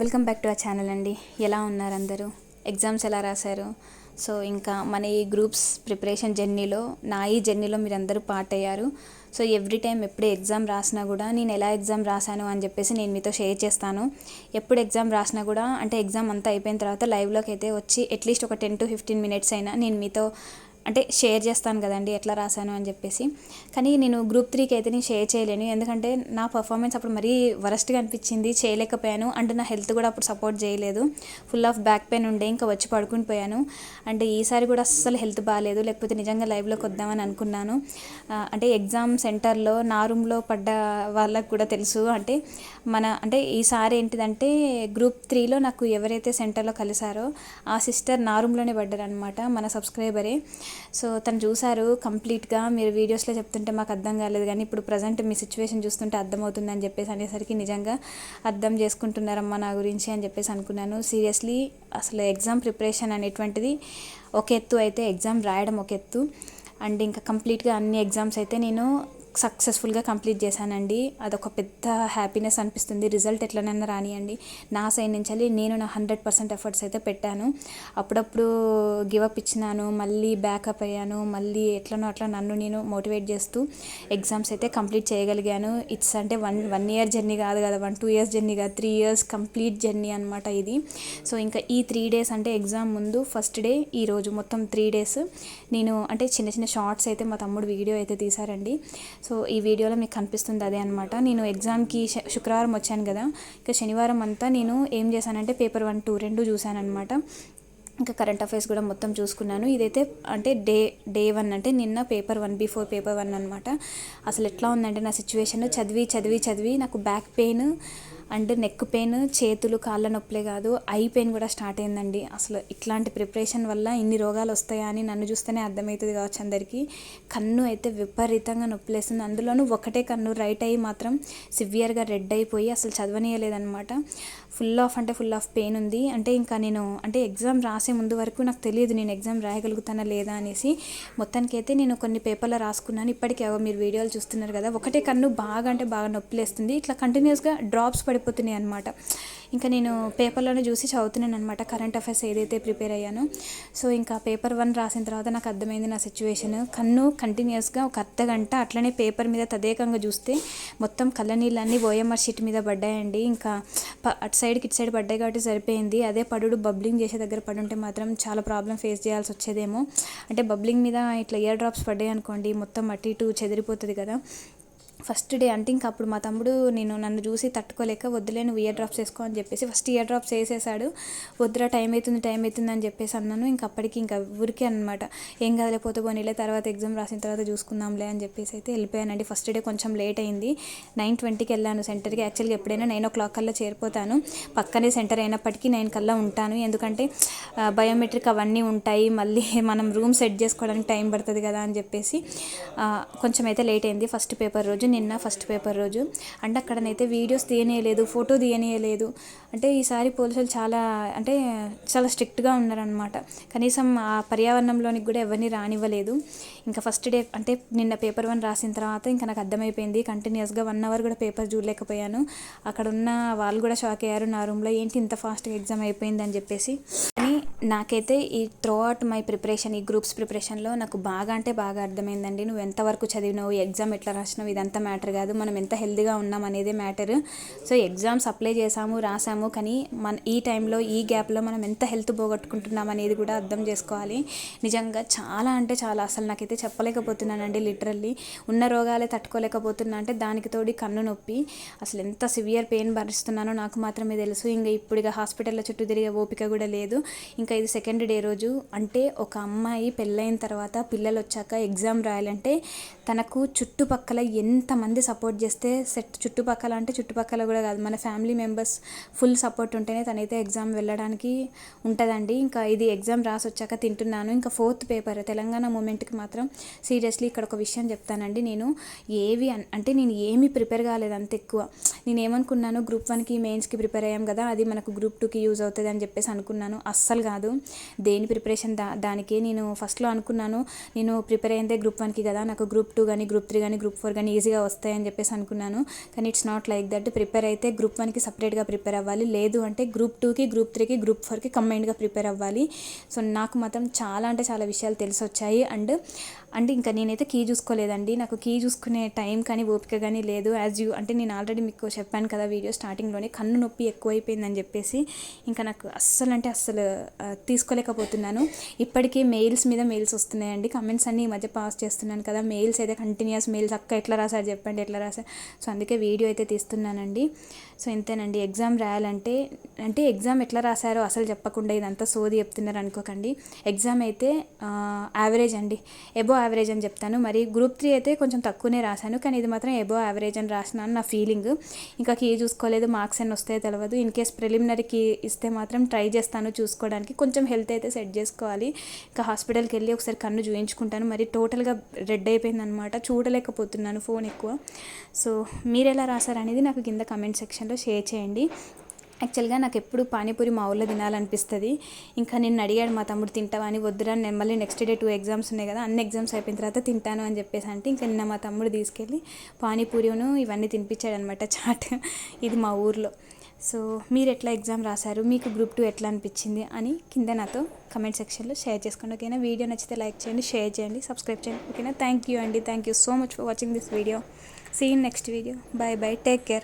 Welcome back to ఆ channel అండి. ఎలా ఉన్నారు అందరూ? ఎగ్జామ్స్ ఎలా రాశారు? సో ఇంకా మన ఈ గ్రూప్స్ ప్రిపరేషన్ జర్నీలో నా ఈ జర్నీలో మీరు అందరూ పార్ట్ అయ్యారు. సో ఎవ్రీ టైం ఎప్పుడు ఎగ్జామ్ రాసినా కూడా నేను ఎలా ఎగ్జామ్ రాశాను అని చెప్పేసి నేను మీతో షేర్ చేస్తాను. ఎప్పుడు ఎగ్జామ్ రాసినా కూడా అంటే ఎగ్జామ్ అంతా అయిపోయిన తర్వాత లైవ్లోకి అయితే వచ్చి అట్లీస్ట్ ఒక టెన్ టు ఫిఫ్టీన్ మినిట్స్ అయినా నేను మీతో అంటే షేర్ చేస్తాను కదండి ఎట్లా రాశాను అని చెప్పేసి. కానీ నేను గ్రూప్ త్రీకి అయితే నేను షేర్ చేయలేను. ఎందుకంటే నా పర్ఫార్మెన్స్ అప్పుడు మరీ వరస్ట్గా అనిపించింది. చేయలేకపోయాను. అండ్ నా హెల్త్ కూడా అప్పుడు సపోర్ట్ చేయలేదు. ఫుల్ ఆఫ్ బ్యాక్ పెయిన్ ఉండే. ఇంకా వచ్చి పడుకుని పోయాను. అంటే ఈసారి కూడా అస్సలు హెల్త్ బాగాలేదు లేకపోతే నిజంగా లైవ్లోకి వద్దామని అనుకున్నాను. అంటే ఎగ్జామ్ సెంటర్లో నా రూమ్లో పడ్డ వాళ్ళకు కూడా తెలుసు. అంటే మన అంటే ఈసారి ఏంటిదంటే గ్రూప్ త్రీలో నాకు ఎవరైతే సెంటర్లో కలిసారో ఆ సిస్టర్ నా రూమ్లోనే పడ్డారు అనమాట మన సబ్స్క్రైబరే సో తను చూశారు కంప్లీట్గా. మీరు వీడియోస్లో చెప్తుంటే మాకు అర్థం కాలేదు కానీ ఇప్పుడు ప్రజెంట్ మీ సిచ్యువేషన్ చూస్తుంటే అర్థమవుతుందని చెప్పేసి అనేసరికి నిజంగా అర్థం చేసుకుంటున్నారమ్మా నా గురించి అని చెప్పేసి అనుకున్నాను. సీరియస్లీ అసలు ఎగ్జామ్ ప్రిపరేషన్ అనేటువంటిది ఒక ఎత్తు అయితే ఎగ్జామ్ రాయడం ఒక ఎత్తు. అండ్ ఇంకా కంప్లీట్గా అన్ని ఎగ్జామ్స్ అయితే నేను సక్సెస్ఫుల్గా కంప్లీట్ చేశానండి. అదొక పెద్ద హ్యాపీనెస్ అనిపిస్తుంది. రిజల్ట్ ఎట్లనైనా రానియండి. నా సైడ్ నుంచి నేను నా హండ్రెడ్ పర్సెంట్ ఎఫర్ట్స్ అయితే పెట్టాను. అప్పుడప్పుడు గివప్ ఇచ్చినాను. మళ్ళీ బ్యాకప్ అయ్యాను. మళ్ళీ ఎట్లనో అట్లా నన్ను నేను మోటివేట్ చేస్తూ ఎగ్జామ్స్ అయితే కంప్లీట్ చేయగలిగాను. ఇట్స్ అంటే వన్ వన్ ఇయర్ జర్నీ కాదు కదా. వన్ టూ ఇయర్స్ జర్నీ కాదు. త్రీ ఇయర్స్ కంప్లీట్ జర్నీ అనమాట ఇది. సో ఇంకా ఈ త్రీ డేస్ అంటే ఎగ్జామ్ ముందు ఫస్ట్ డే ఈరోజు మొత్తం త్రీ డేస్ నేను అంటే చిన్న చిన్న షార్ట్స్ అయితే మా తమ్ముడు వీడియో అయితే తీశారండి. సో ఈ వీడియోలో మీకు కనిపిస్తుంది అదే అనమాట నేను ఎగ్జామ్కి శుక్రవారం వచ్చాను కదా. ఇంకా శనివారం అంతా నేను ఏం చేశానంటే పేపర్ వన్ టూ రెండు చూశానమాట ఇంకా కరెంట్ అఫైర్స్ కూడా మొత్తం చూసుకున్నాను. ఇదైతే అంటే డే డే వన్ అంటే నిన్న paper one before paper one అనమాట అసలు ఎట్లా ఉందంటే నా సిచ్యువేషన్ చదివి చదివి చదివి నాకు back pain and neck pain చేతులు కాళ్ళ నొప్పులే కాదు ఐ పెయిన్ కూడా స్టార్ట్ అయిందండి. అసలు ఇట్లాంటి ప్రిపరేషన్ వల్ల ఇన్ని రోగాలు వస్తాయా అని నన్ను చూస్తేనే అర్థమవుతుంది కావచ్చు అందరికీ. కన్ను అయితే విపరీతంగా నొప్పులేస్తుంది. అందులోనూ ఒకటే కన్ను రైట్ అయ్యి మాత్రం సివియర్గా రెడ్ అయిపోయి అసలు చదవనీయలేదనమాట ఫుల్ ఆఫ్ అంటే ఫుల్ ఆఫ్ పెయిన్ ఉంది. అంటే ఇంకా నేను అంటే ఎగ్జామ్ రాసే ముందు వరకు నాకు తెలియదు నేను ఎగ్జామ్ రాయగలుగుతానా లేదా అనేసి. మొత్తానికి అయితే నేను కొన్ని పేపర్లో రాసుకున్నాను. ఇప్పటికే మీరు వీడియోలు చూస్తున్నారు కదా ఒకటే కన్ను బాగా అంటే బాగా నొప్పిలేస్తుంది. ఇట్లా కంటిన్యూస్గా డ్రాప్స్ పడి అయిపోతున్నాయి అనమాట ఇంకా నేను పేపర్లోనే చూసి చదువుతున్నాను అనమాట కరెంట్ అఫైర్స్ ఏదైతే ప్రిపేర్ అయ్యానో. సో ఇంకా పేపర్ వన్ రాసిన తర్వాత నాకు అర్థమైంది నా సిచ్యువేషన్. కన్ను కంటిన్యూస్గా ఒక అర్ధ గంట అట్లనే పేపర్ మీద తదేకంగా చూస్తే మొత్తం కళ్ళ నీళ్ళన్నీ ఓఎంఆర్ షీట్ మీద పడ్డాయండి. ఇంకా అటు సైడ్కి ఇటు సైడ్ పడ్డాయి కాబట్టి సరిపోయింది. అదే పడుడు బబ్లింగ్ చేసే దగ్గర పడుంటే మాత్రం చాలా ప్రాబ్లం ఫేస్ చేయాల్సి వచ్చేదేమో. అంటే బబ్లింగ్ మీద ఇట్లా ఇయర్ డ్రాప్స్ పడ్డాయి అనుకోండి మొత్తం అటు ఇటు చెదిరిపోతుంది కదా. ఫస్ట్ డే అంటే ఇంకా అప్పుడు మా తమ్ముడు నేను నన్ను చూసి తట్టుకోలేక వద్దులే నువ్వు ఇయర్ డ్రాప్స్ వేసుకో అని చెప్పేసి ఫస్ట్ ఇయర్ డ్రాప్స్ వేసేసాడు వద్దురా టైం అవుతుంది టైం అవుతుంది అని చెప్పేసి అన్నాను. ఇంకా అప్పటికి ఇంకా ఊరికే అనమాట ఏం కదలేకపోతే పోనీలే తర్వాత ఎగ్జామ్ రాసిన తర్వాత చూసుకుందాంలే అని చెప్పేసి అయితే వెళ్ళిపోయానండి. ఫస్ట్ డే కొంచెం లేట్ అయింది. నైన్ ట్వంటీకి వెళ్ళాను సెంటర్కి యాక్చువల్గా ఎప్పుడైనా నైన్ ఓ క్లాక్ కల్లా చేరిపోతాను. పక్కనే సెంటర్ అయినప్పటికీ నైన్ కల్లా ఉంటాను. ఎందుకంటే బయోమెట్రిక్ అవన్నీ ఉంటాయి. మళ్ళీ మనం రూమ్ సెట్ చేసుకోవడానికి టైం పడుతుంది కదా అని చెప్పేసి కొంచెం అయితే లేట్ అయింది. ఫస్ట్ పేపర్ రోజు నిన్న ఫస్ట్ పేపర్ రోజు. అంటే అక్కడనైతే వీడియోస్ తీయనేయలేదు ఫోటో తీయనేయలేదు అంటే ఈసారి పోలీసులు చాలా అంటే చాలా స్ట్రిక్ట్గా ఉన్నారనమాట కనీసం ఆ పర్యావరణంలోనికి కూడా ఎవరిని రానివ్వలేదు. ఇంకా ఫస్ట్ డే అంటే నిన్న పేపర్ వన్ రాసిన తర్వాత ఇంకా నాకు అర్థమైపోయింది. కంటిన్యూస్గా వన్ అవర్ కూడా పేపర్ చూడలేకపోయాను. అక్కడ ఉన్న వాళ్ళు కూడా షాక్ అయ్యారు. నా రూమ్లో ఏంటి ఇంత ఫాస్ట్గా ఎగ్జామ్ అయిపోయింది అని చెప్పేసి. కానీ నాకైతే ఈ త్రూ అవుట్ మై ప్రిపరేషన్ ఈ గ్రూప్స్ ప్రిపరేషన్లో నాకు బాగా అంటే బాగా అర్థమైందండి. నువ్వు ఎంతవరకు చదివినావు ఈ ఎగ్జామ్ ఎట్లా రాసినావు ఇదంతా మ్యాటర్ కాదు. మనం ఎంత హెల్దీగా ఉన్నాం అనేదే మ్యాటర్ సో ఎగ్జామ్స్ అప్లై చేసాము రాసాము కానీ మన ఈ టైంలో ఈ గ్యాప్లో మనం ఎంత హెల్త్ పోగొట్టుకుంటున్నాం అనేది కూడా అర్థం చేసుకోవాలి. నిజంగా చాలా అంటే చాలా. అసలు నాకైతే చెప్పలేకపోతున్నానండి లిటరల్లీ ఉన్న రోగాలే తట్టుకోలేకపోతున్నా. అంటే దానికి తోడి కన్ను నొప్పి. అసలు ఎంత సివియర్ పెయిన్ భరిస్తున్నానో నాకు మాత్రమే తెలుసు. ఇంకా ఇప్పుడు ఇక హాస్పిటల్లో చుట్టూ తిరిగే ఓపిక కూడా లేదు. ఇంకా ఇది సెకండ్ డే రోజు అంటే ఒక అమ్మాయి పెళ్ళైన తర్వాత పిల్లలు వచ్చాక ఎగ్జామ్ రాయాలంటే తనకు చుట్టుపక్కల ఎంతమంది సపోర్ట్ చేస్తే సెట్ చుట్టుపక్కల అంటే చుట్టుపక్కల కూడా కాదు మన ఫ్యామిలీ మెంబర్స్ ఫుల్ సపోర్ట్ ఉంటేనే తనైతే ఎగ్జామ్ వెళ్ళడానికి ఉంటుందండి. ఇంకా ఇది ఎగ్జామ్ రాసి వచ్చాక తింటున్నాను. ఇంకా ఫోర్త్ పేపర్ తెలంగాణ మూమెంట్కి మాత్రం సీరియస్లీ ఇక్కడ ఒక విషయం చెప్తానండి. నేను ఏవి అన్- అంటే నేను ఏమీ ప్రిపేర్ కాలేదు అంత ఎక్కువ. నేను ఏమనుకున్నాను గ్రూప్ వన్కి మెయిన్స్కి ప్రిపేర్ అయ్యాం కదా అది మనకు గ్రూప్ టూకి యూజ్ అవుతుంది అని చెప్పేసి అనుకున్నాను. అస్సలు కాదు. కాదు. దేని ప్రిపరేషన్ దా దానికి నేను ఫస్ట్లో అనుకున్నాను. నేను ప్రిపేర్ అయిందే గ్రూప్ వన్కి కదా. నాకు గ్రూప్ టూ కానీ గ్రూప్ త్రీ కానీ గ్రూప్ ఫోర్ కానీ ఈజీగా వస్తాయని చెప్పేసి అనుకున్నాను. కానీ it's not like that prepare అయితే గ్రూప్ వన్కి సపరేట్గా ప్రిపేర్ అవ్వాలి. లేదు అంటే గ్రూప్ టూకి గ్రూప్ త్రీకి గ్రూప్ ఫోర్కి కంబైన్డ్గా ప్రిపేర్ అవ్వాలి. సో నాకు మాత్రం చాలా అంటే చాలా విషయాలు తెలిసి వచ్చాయి అండ్ అండ్ ఇంకా నేనైతే కీ చూసుకోలేదండి. నాకు కీ చూసుకునే టైం కానీ ఓపిక కానీ లేదు. యాజ్ యూ అంటే నేను ఆల్రెడీ మీకు చెప్పాను కదా వీడియో స్టార్టింగ్లోనే కన్ను నొప్పి ఎక్కువైపోయిందని చెప్పేసి. ఇంకా నాకు అస్సలు అంటే అస్సలు తీసుకోలేకపోతున్నాను. ఇప్పటికీ మెయిల్స్ మీద మెయిల్స్ వస్తున్నాయండి. కమెంట్స్ అన్ని ఈ మధ్య పాస్ చేస్తున్నాను కదా. మెయిల్స్ అయితే కంటిన్యూస్ మెయిల్స్ అక్క ఎట్లా రాశారు చెప్పండి ఎట్లా రాశారు? సో అందుకే వీడియో అయితే తీస్తున్నానండి. సో ఇంతేనండి. ఎగ్జామ్ రాయాలంటే అంటే ఎగ్జామ్ ఎట్లా రాశారో అసలు చెప్పకుండా ఇదంతా సోది చెప్తున్నారు అనుకోకండి. ఎగ్జామ్ అయితే యావరేజ్ అండి. ఎబో యావరేజ్ అని చెప్తాను. మరి గ్రూప్ త్రీ అయితే కొంచెం తక్కువనే రాశాను. కానీ ఇది మాత్రం ఎబో యావరేజ్ అని రాసినాను నా ఫీలింగ్ ఇంకా కీ చూసుకోలేదు మార్క్స్ ఎన్ని వస్తాయో తెలియదు ఇన్ కేస్ ప్రిలిమినరీకి ఇస్తే మాత్రం ట్రై చేస్తాను చూసుకోవడానికి. కొంచెం హెల్త్ అయితే సెట్ చేసుకోవాలి. ఇంకా హాస్పిటల్కి వెళ్ళి ఒకసారి కన్ను చూయించుకుంటాను. మరి టోటల్గా రెడ్ అయిపోయింది అనమాట చూడలేకపోతున్నాను ఫోన్ ఎక్కువ. సో మీరు ఎలా రాశారనేది నాకు కింద కమెంట్ సెక్షన్లో షేర్ చేయండి. యాక్చువల్గా నాకు ఎప్పుడు పానీపూరి మా ఊళ్ళో తినాలనిపిస్తుంది. ఇంకా నేను అడిగాడు మా తమ్ముడు తింటావా అని? వద్దురా నేను మళ్ళీ నెక్స్ట్ డే టూ ఎగ్జామ్స్ ఉన్నాయి కదా అన్ని ఎగ్జామ్స్ అయిపోయిన తర్వాత తింటాను అని చెప్పేసి అంటే ఇంకా నిన్న మా తమ్ముడు తీసుకెళ్ళి పానీపూరిను ఇవన్నీ తినిపించాడు అనమాట చాట్ ఇది మా ఊర్లో. సో మీరు ఎట్లా ఎగ్జామ్ రాశారు? మీకు గ్రూప్ టూ ఎట్లా అనిపించింది? అని కింద నాతో కమెంట్ సెక్షన్లో షేర్ చేసుకోండి ఓకేనా? వీడియో నచ్చితే లైక్ చేయండి షేర్ చేయండి సబ్స్క్రైబ్ చేయండి ఓకేనా? థ్యాంక్ యూ అండి. Thank you so much for watching this video see in next video bye bye take care